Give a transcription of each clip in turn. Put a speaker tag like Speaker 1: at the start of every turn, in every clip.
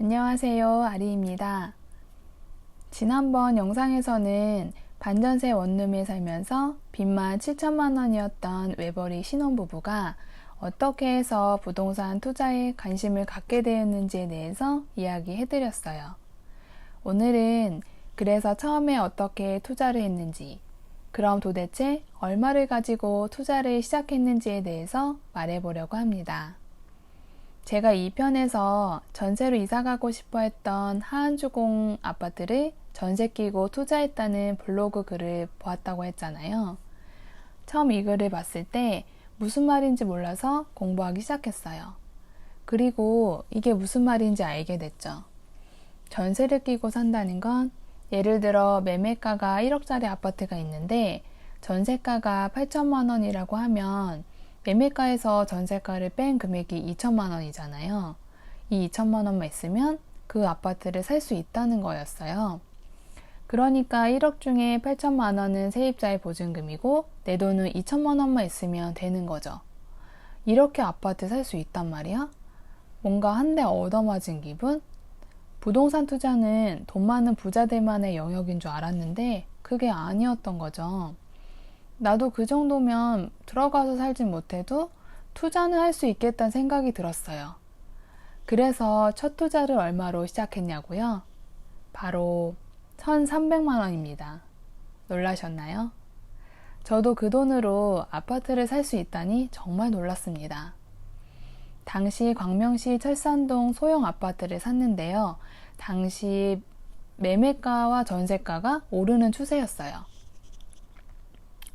Speaker 1: 안녕하세요. 아리입니다. 지난번 영상에서는 반전세 원룸에 살면서 빚만 7천만 원이었던 외벌이 신혼부부가 어떻게 해서 부동산 투자에 관심을 갖게 되었는지에 대해서 이야기해드렸어요. 오늘은 그래서 처음에 어떻게 투자를 했는지, 그럼 도대체 얼마를 가지고 투자를 시작했는지에 대해서 말해보려고 합니다. 제가 이 편에서 전세로 이사가고 싶어 했던 하안주공 아파트를 전세 끼고 투자했다는 블로그 글을 보았다고 했잖아요. 처음 이 글을 봤을 때 무슨 말인지 몰라서 공부하기 시작했어요. 그리고 이게 무슨 말인지 알게 됐죠. 전세를 끼고 산다는 건 예를 들어 매매가가 1억짜리 아파트가 있는데 전세가가 8천만 원이라고 하면 매매가에서 전세가를 뺀 금액이 2천만 원이잖아요. 이 2천만 원만 있으면 그 아파트를 살 수 있다는 거였어요. 그러니까 1억 중에 8천만 원은 세입자의 보증금이고 내 돈은 2천만 원만 있으면 되는 거죠. 이렇게 아파트 살 수 있단 말이야? 뭔가 한 대 얻어맞은 기분? 부동산 투자는 돈 많은 부자들만의 영역인 줄 알았는데 그게 아니었던 거죠. 나도 그 정도면 들어가서 살진 못해도 투자는 할 수 있겠다는 생각이 들었어요. 그래서 첫 투자를 얼마로 시작했냐고요? 바로 1,300만 원입니다. 놀라셨나요? 저도 그 돈으로 아파트를 살 수 있다니 정말 놀랐습니다. 당시 광명시 철산동 소형 아파트를 샀는데요. 당시 매매가와 전세가가 오르는 추세였어요.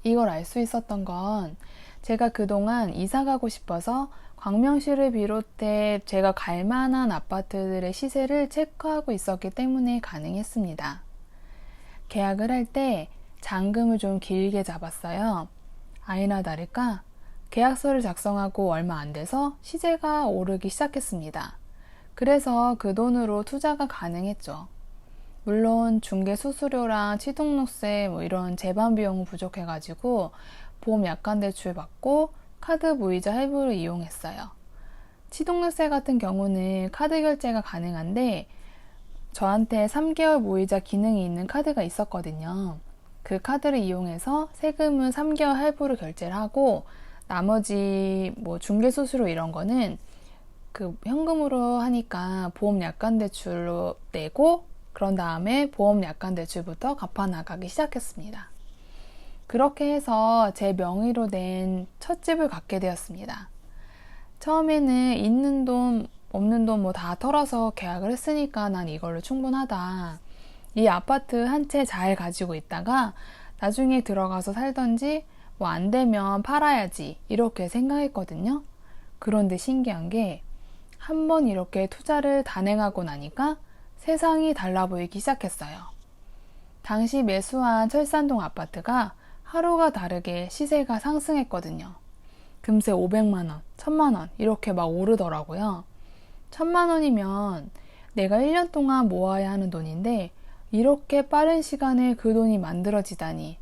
Speaker 1: 이걸 알 수 있었던 건 제가 그동안 이사 가고 싶어서 광명시를 비롯해 제가 갈 만한 아파트들의 시세를 체크하고 있었기 때문에 가능했습니다. 계약을 할 때 잔금을 좀 길게 잡았어요. 아이나 다를까 계약서를 작성하고 얼마 안 돼서 시세가 오르기 시작했습니다. 그래서 그 돈으로 투자가 가능했죠. 물론 중개 수수료랑 취등록세 뭐 이런 재반 비용은 부족해가지고 보험 약관 대출 받고 카드 무이자 할부를 이용했어요. 취등록세 같은 경우는 카드 결제가 가능한데 저한테 3개월 무이자 기능이 있는 카드가 있었거든요. 그 카드를 이용해서 세금은 3개월 할부로 결제를 하고 나머지 뭐 중개 수수료 이런 거는 그 현금으로 하니까 보험 약관 대출로 내고 그런 다음에 보험 약관 대출부터 갚아 나가기 시작했습니다. 그렇게 해서 제 명의로 낸첫 집을 갖게 되었습니다. 처음에는 있는 돈, 없는 돈 뭐 다 털어서 계약을 했으니까 난 이걸로 충분하다. 이 아파트 한 채 잘 가지고 있다가 나중에 들어가서 살던지 뭐 안 되면 팔아야지 이렇게 생각했거든요. 그런데 신기한 게 한 번 이렇게 투자를 단행하고 나니까 세상이 달라 보이기 시작했어요. 당시 매수한 철산동 아파트가 하루가 다르게 시세가 상승했거든요. 금세 500만원, 1000만원 이렇게 막 오르더라고요. 1000만원이면 내가 1년 동안 모아야 하는 돈인데 이렇게 빠른 시간에 그 돈이 만들어지다니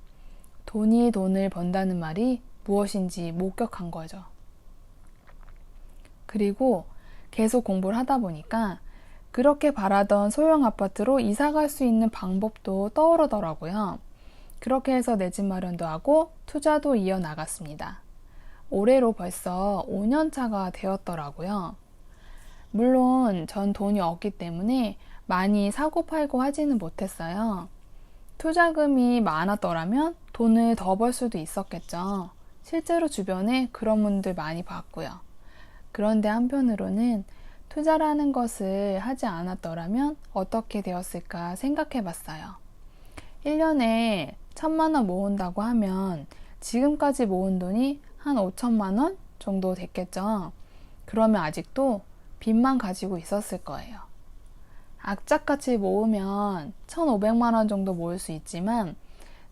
Speaker 1: 돈이 돈을 번다는 말이 무엇인지 목격한 거죠. 그리고 계속 공부를 하다 보니까 그렇게 바라던 소형 아파트로 이사 갈 수 있는 방법도 떠오르더라고요. 그렇게 해서 내 집 마련도 하고 투자도 이어나갔습니다. 올해로 벌써 5년 차가 되었더라고요. 물론 전 돈이 없기 때문에 많이 사고 팔고 하지는 못했어요. 투자금이 많았더라면 돈을 더 벌 수도 있었겠죠. 실제로 주변에 그런 분들 많이 봤고요. 그런데 한편으로는 투자라는 것을 하지 않았더라면 어떻게 되었을까 생각해 봤어요. 1년에 천만 원 모은다고 하면 지금까지 모은 돈이 한 5천만 원 정도 됐겠죠. 그러면 아직도 빚만 가지고 있었을 거예요. 악착같이 모으면 1,500만 원 정도 모을 수 있지만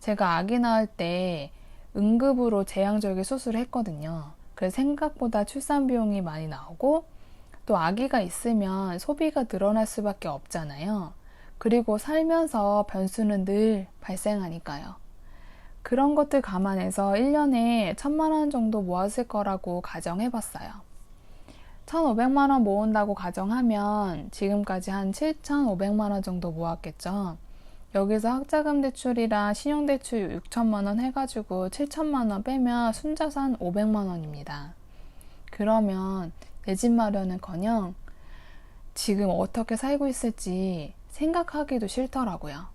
Speaker 1: 제가 아기 낳을 때 응급으로 제왕절개 수술을 했거든요. 그래서 생각보다 출산 비용이 많이 나오고 또 아기가 있으면 소비가 늘어날 수밖에 없잖아요. 그리고 살면서 변수는 늘 발생하니까요. 그런 것들 감안해서 1년에 천만 원 정도 모았을 거라고 가정해 봤어요. 1,500만 원 모은다고 가정하면 지금까지 한 7,500만 원 정도 모았겠죠. 여기서 학자금 대출이랑 신용 대출 6천만 원 해가지고 7천만 원 빼면 순자산 500만 원입니다. 그러면 내 집 마련은커녕 지금 어떻게 살고 있을지 생각하기도 싫더라고요.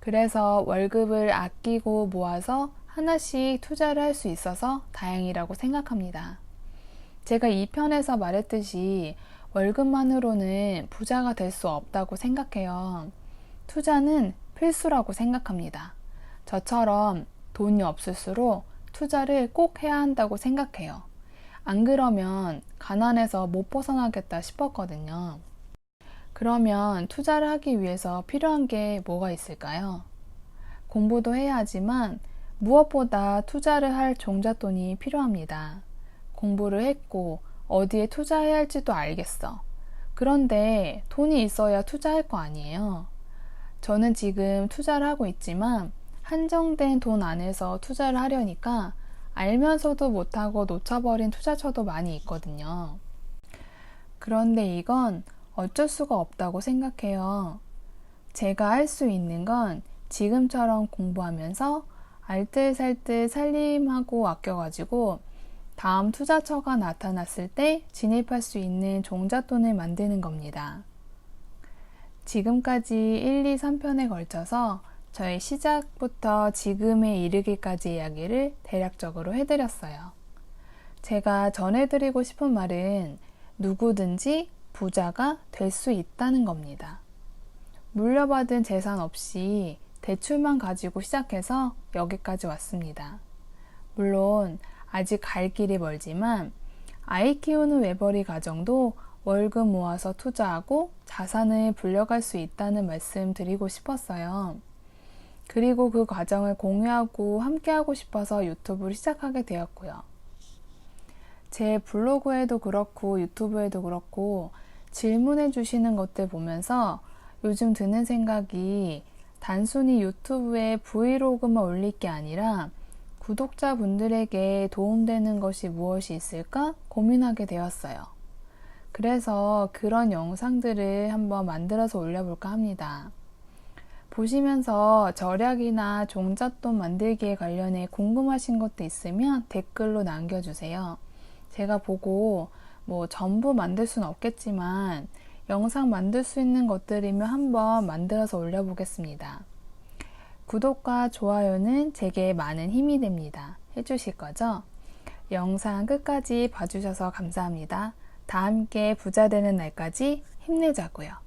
Speaker 1: 그래서 월급을 아끼고 모아서 하나씩 투자를 할 수 있어서 다행이라고 생각합니다. 제가 이 편에서 말했듯이 월급만으로는 부자가 될 수 없다고 생각해요. 투자는 필수라고 생각합니다. 저처럼 돈이 없을수록 투자를 꼭 해야 한다고 생각해요. 안 그러면 가난해서 못 벗어나겠다 싶었거든요. 그러면 투자를 하기 위해서 필요한 게 뭐가 있을까요? 공부도 해야 하지만 무엇보다 투자를 할 종잣돈이 필요합니다. 공부를 했고 어디에 투자해야 할지도 알겠어. 그런데 돈이 있어야 투자할 거 아니에요. 저는 지금 투자를 하고 있지만 한정된 돈 안에서 투자를 하려니까 알면서도 못하고 놓쳐버린 투자처도 많이 있거든요. 그런데 이건 어쩔 수가 없다고 생각해요. 제가 할 수 있는 건 지금처럼 공부하면서 알뜰살뜰 살림하고 아껴가지고 다음 투자처가 나타났을 때 진입할 수 있는 종잣돈을 만드는 겁니다. 지금까지 1, 2, 3편에 걸쳐서 저의 시작부터 지금에 이르기까지 이야기를 대략적으로 해드렸어요. 제가 전해드리고 싶은 말은 누구든지 부자가 될 수 있다는 겁니다. 물려받은 재산 없이 대출만 가지고 시작해서 여기까지 왔습니다. 물론 아직 갈 길이 멀지만 아이 키우는 외벌이 가정도 월급 모아서 투자하고 자산을 불려갈 수 있다는 말씀 드리고 싶었어요. 그리고 그 과정을 공유하고 함께하고 싶어서 유튜브를 시작하게 되었고요. 제 블로그에도 그렇고 유튜브에도 그렇고 질문해 주시는 것들 보면서 요즘 드는 생각이 단순히 유튜브에 브이로그만 올릴 게 아니라 구독자분들에게 도움되는 것이 무엇이 있을까 고민하게 되었어요. 그래서 그런 영상들을 한번 만들어서 올려볼까 합니다. 보시면서 절약이나 종잣돈 만들기에 관련해 궁금하신 것도 있으면 댓글로 남겨주세요. 제가 보고 뭐 전부 만들 수는 없겠지만 영상 만들 수 있는 것들이면 한번 만들어서 올려보겠습니다. 구독과 좋아요는 제게 많은 힘이 됩니다. 해주실 거죠? 영상 끝까지 봐주셔서 감사합니다. 다 함께 부자 되는 날까지 힘내자고요.